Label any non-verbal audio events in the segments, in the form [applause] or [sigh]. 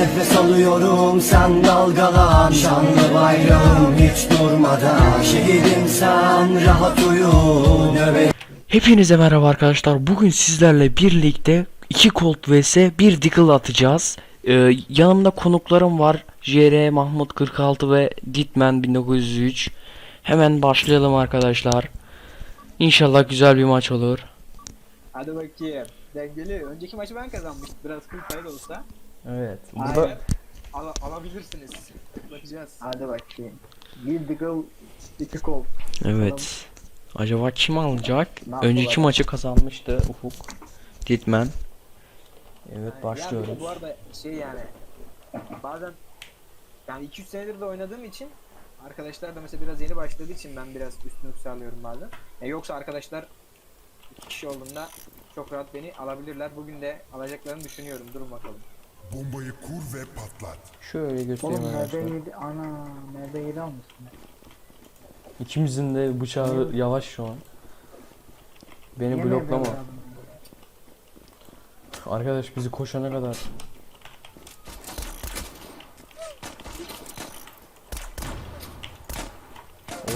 nefes alıyorum sen dalgalan Şanlı bayrağım hiç durmadan Şehidim sen rahat uyu Nöbet Hepinize merhaba arkadaşlar. Bugün sizlerle birlikte 2 Colt vs 1 Deagle atacağız. Ee, yanımda konuklarım var. JR Mahmut 46 ve Ditman 1903. Hemen başlayalım arkadaşlar. İnşallah güzel bir maç olur. Hadi bakayım. Dengeli. Önceki maçı ben kazanmıştım. Biraz kıl da olsa. Evet. Aynen. Al alabilirsiniz. Bakacağız. Hadi bakayım. Bir Deagle, iki kol. Evet. Acaba kim alacak? Ne Önceki maçı kazanmıştı Ufuk. Ditman. Evet Ya başlıyoruz. bir de bu arada şey yani bazen yani 2-3 senedir de oynadığım için arkadaşlar da mesela biraz yeni başladığı için ben biraz üstünlük sağlıyorum bazen. E, yoksa arkadaşlar iki kişi olduğunda çok rahat beni alabilirler. Bugün de alacaklarını düşünüyorum. Durun bakalım. Bombayı kur ve patlat. Şöyle göstereyim Oğlum arkadaşlar. MB7, ana MB7 almışsın. İkimizin de bıçağı yavaş şu an. Beni Niye bloklama. MB7 aldın? Arkadaş bizi koşana kadar.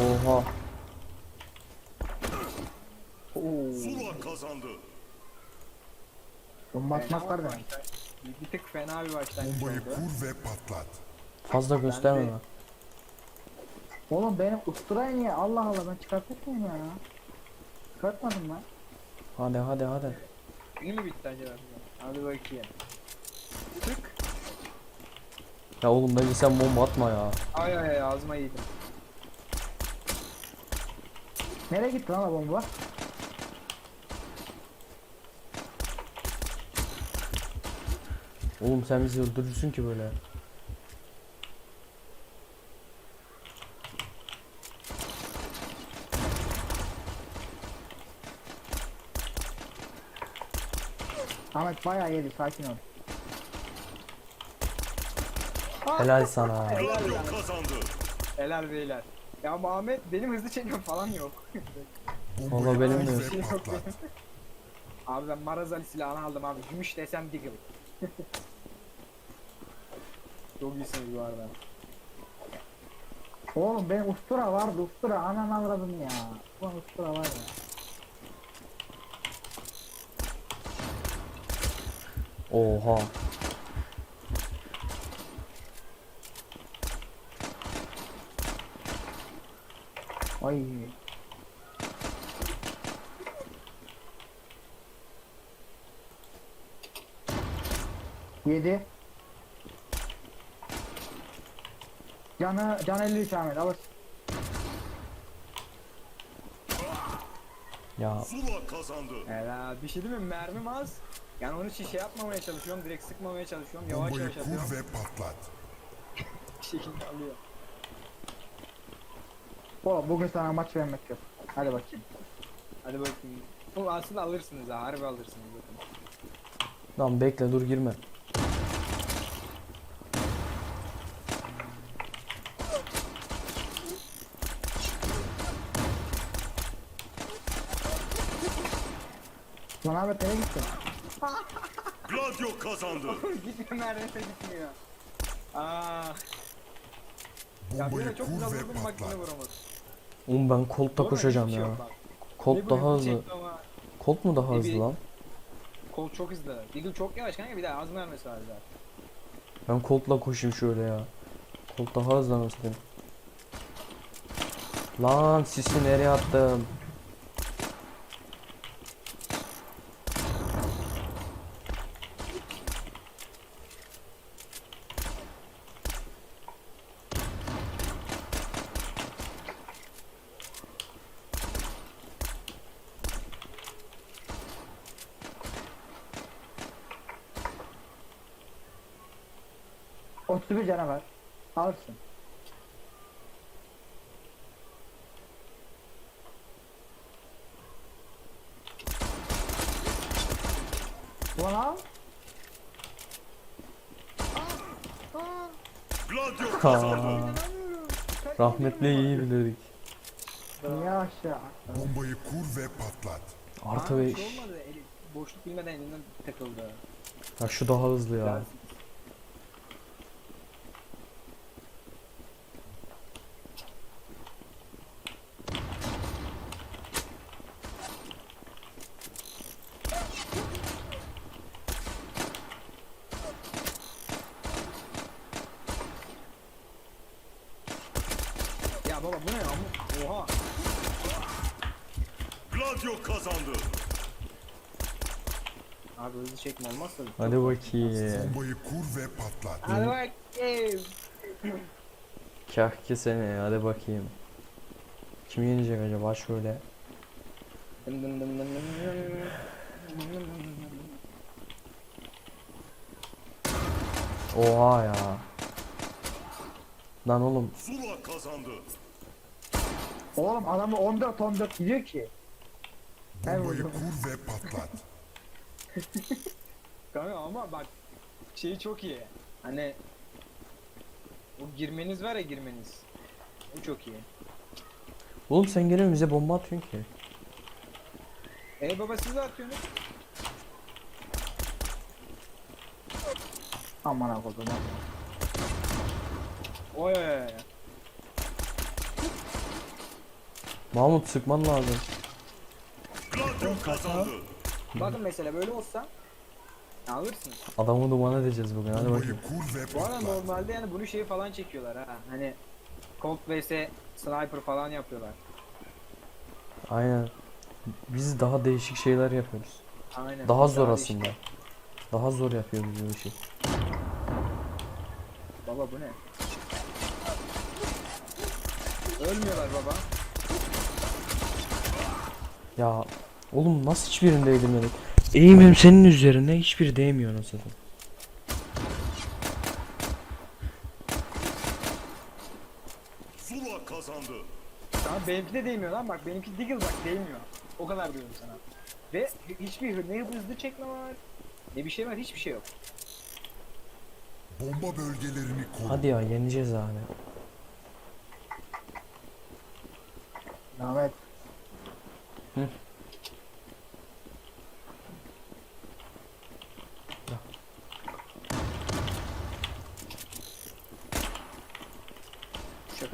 Oha. Zula kazandı. Bomba atmazlar bir da. Bir tık fena bir başlangıç Bombayı oldu. kur ve patlat. Fazla gösterme bak. Oğlum benim usturayı niye? Allah Allah ben çıkarttık mıyım ya? Çıkartmadım lan. Hadi hadi hadi. İyi mi bitti acaba? Hadi bakayım. Tık. Ya oğlum bence sen bomba atma ya. Ay ay ay ağzıma yedim. Nereye gitti lan o bomba? Oğlum sen bizi öldürürsün ki böyle. Ahmet bayağı yedi sakin ol. Helal sana. Gladio kazandı. Helal beyler. Ya Muhammed benim hızlı çekim falan yok. Vallahi [laughs] benim de. patlat. abi ben Marazali silahını aldım abi. Gümüş desem Deagle. Çok iyisiniz bu arada. Oğlum benim ustura vardı ustura anan avradım ya. Ulan ustura var ya. Oha. Ay. Yedi. Canı, can 53 Ahmet alır. Ya Zula kazandı. Helal. Bir şey değil mi? Mermim az. Yani onun için şey yapmamaya çalışıyorum. Direkt sıkmamaya çalışıyorum. Yavaş Bombayı yavaş atıyorum. ve patlat. [laughs] Bir şekilde alıyor. O bugün sana maç vermek yok. Hadi bakayım. Hadi bakayım. Bu aslında alırsınız ha. Harbi alırsınız bakın. lan bekle dur girme. Lan Ahmet nereye gittin? Gladio kazandı. [laughs] Gitme neredeyse gitmiyor. Aa. Ya Bombayı böyle çok kur güzel ve vurdum patlat. vuramadım. Oğlum ben mu? koşacağım şey ya. Colt daha hızlı. Colt mu daha Ne hızlı lan? Kol çok hızlı. Deagle çok yavaş kanka bir daha az vermesi var daha. Ben Colt'la koşayım şöyle ya. Colt daha hızlı anasını. Lan sisi nereye attım? Otuz bir canavar. Alırsın. Ulan al. Gladio kazandı. Rahmetli iyi bilirdik. Niye aşağı? Bombayı kur ve patlat. Artı Aa, bir 5. Şey boşluk bilmeden elinden takıldı. Ya şu daha hızlı ya. Güzel. baba bu ne ya? Oha. Gladio kazandı. Abi hızlı çekme olmazsa. Hadi bakayım. Bombayı kur ve patlat. Hadi bak. Ey. Kahki seni hadi bakayım. Kim yenecek acaba şöyle. Dım dım dım dım dım dım. Oha ya. Lan oğlum Zula kazandı. Oğlum adamı 14 14 gidiyor ki. Bombayı kur ve patlat. [laughs] Kanka ama bak şeyi çok iyi. Hani o girmeniz var ya girmeniz. O çok iyi. Oğlum sen gene bize bomba atıyorsun ki. E baba siz de atıyorsunuz. Aman ha kodum. Oy oy oy. oy. Mahmut sıkman lazım. Gladio kazandı. Bakın mesela böyle olsa alırsınız. Adamı duman edeceğiz bugün hadi bakayım. Bu arada normalde yani bunu şey falan çekiyorlar ha. Hani Colt vs Sniper falan yapıyorlar. Aynen. Biz daha değişik şeyler yapıyoruz. Aynen. Daha zor değişik. aslında. Daha zor yapıyoruz bu işi. Baba bu ne? Ölmüyorlar baba. Ya oğlum nasıl hiçbirinde eğilmedik? Eğimim senin üzerine hiçbiri değmiyor nasıl? Zula kazandı. Tamam benimki de değmiyor lan bak benimki Deagle bak değmiyor. O kadar diyorum sana. Ve hiçbir ne hızlı çekme var ne bir şey var hiçbir şey yok. Bomba bölgelerini koru. Hadi ya yeneceğiz abi. Ahmet. Hı.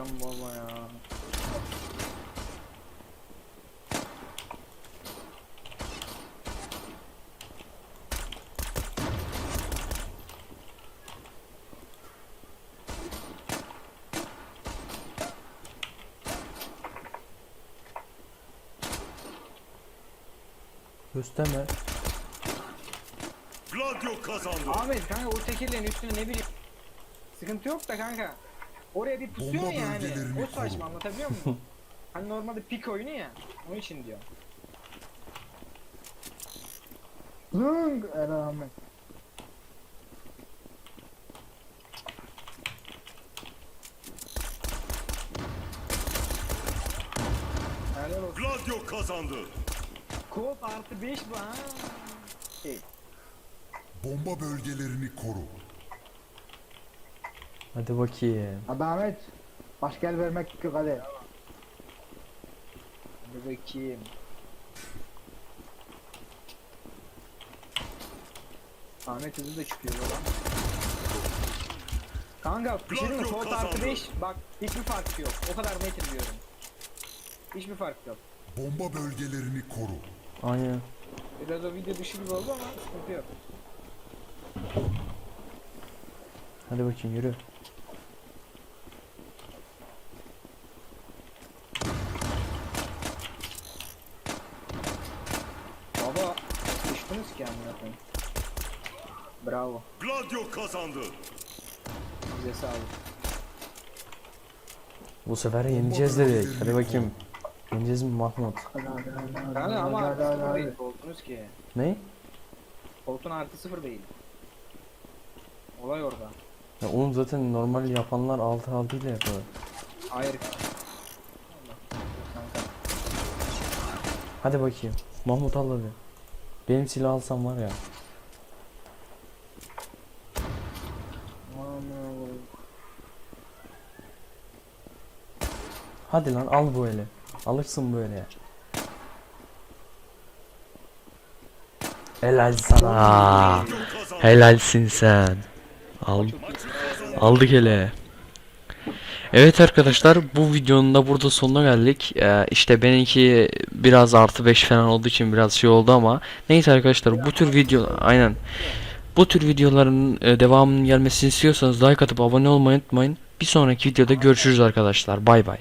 Mı baba ya? Gösterme. Gladio kazandı. Ahmet kanka o tekerlerin üstüne ne bileyim. Sıkıntı yok da kanka. Oraya bir pusuyor Bomba yani. bölgelerini O saçma koru. anlatabiliyor muyum? [laughs] hani normalde pik oyunu ya. Onun için diyor. Helal olsun. Gladio kazandı. Colt artı 5 bu ha. Şey, Bomba bölgelerini koru. Hadi bakayım. Hadi Ahmet. Başka el vermek yok hadi. Hadi bakayım. Ahmet hızı da çıkıyor baba. Kanka bir şey diyeyim mi? Colt artı kazandı. 5 bak hiçbir fark yok. O kadar net ediyorum. Hiçbir fark yok. Bomba bölgelerini koru. Aynen. Biraz o video dışı gibi oldu ama sıkıntı yok. Hadi bakayım yürü. Baba koyayım. Bravo. Gladio kazandı. Bize sağlık. Bu sefer yeneceğiz dedik. Hadi bakayım. Yeneceğiz mi Mahmut? Kanka ama Hadi, artı hadi, sıfır değil. Koltuğunuz ki. Ne? Koltuğun artı sıfır değil. Olay orada. Ya oğlum zaten normal yapanlar 6 6 ile yapıyor. Hayır. Hadi bakayım. Mahmut al hadi. Benim silah alsam var ya. Hadi lan al böyle. Alırsın böyle. Helal sana. Helalsin sen. Al, aldık hele. Evet arkadaşlar bu videonun da burada sonuna geldik. Ee, işte benimki biraz artı 5 falan olduğu için biraz şey oldu ama neyse arkadaşlar bu tür video aynen bu tür videoların e, devamının gelmesini istiyorsanız like atıp abone olmayı unutmayın. Bir sonraki videoda görüşürüz arkadaşlar. Bay bay.